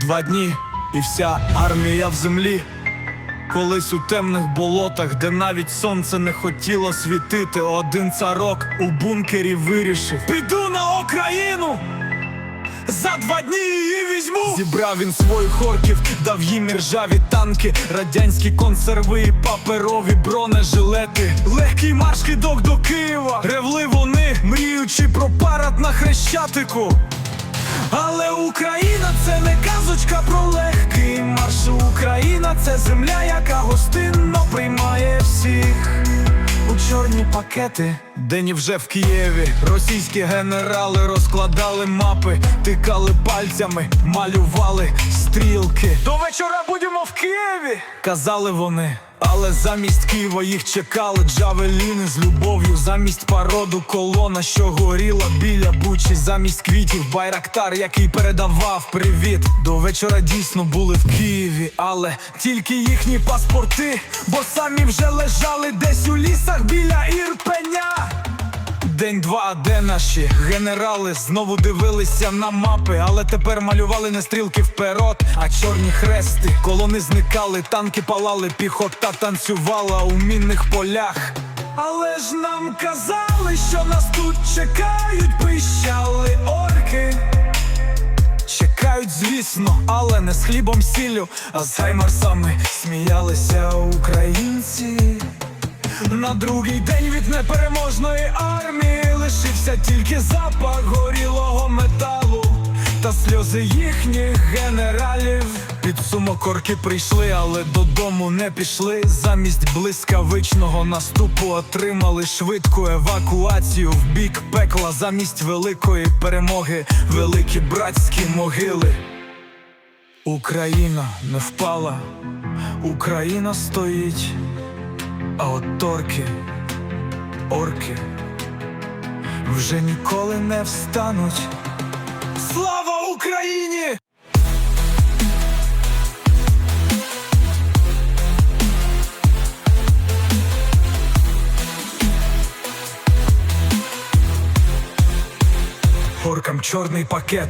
Два дні і вся армія в землі. Колись у темних болотах, де навіть сонце не хотіло світити, один царок у бункері вирішив Піду на Україну! За два дні її візьму Зібрав він своїх орків, дав їм ржаві танки, радянські консерви і паперові бронежилети. Легкий марш кидок до Києва. Ревли вони, мріючи про парад на хрещатику. Але Україна це не казочка про легкий марш. Україна це земля, яка гостинно приймає всіх. У чорні пакети, день вже в Києві. Російські генерали розкладали мапи, тикали пальцями, малювали стрілки. До вечора будемо в Києві, казали вони. Але замість Києва їх чекали джавеліни з любов'ю, замість пароду колона, що горіла біля бучі, замість квітів байрактар, який передавав привіт. До вечора дійсно були в Києві, але тільки їхні паспорти, бо самі вже лежали десь у лісах біля Ірпеня. День-два, де наші генерали знову дивилися на мапи, але тепер малювали не стрілки вперед, а чорні хрести. Колони зникали, танки палали, піхота танцювала у мінних полях. Але ж нам казали, що нас тут чекають, пищали орки. Чекають, звісно, але не з хлібом сіллю, а з гаймарсами сміялися українці. На другий день від непереможної армії лишився тільки запах горілого металу та сльози їхніх генералів. Підсумок орки прийшли, але додому не пішли. Замість блискавичного наступу отримали швидку евакуацію в бік пекла. Замість великої перемоги, великі братські могили. Україна не впала, Україна стоїть. А от торки, орки вже ніколи не встануть. Слава Україні! Оркам чорний пакет.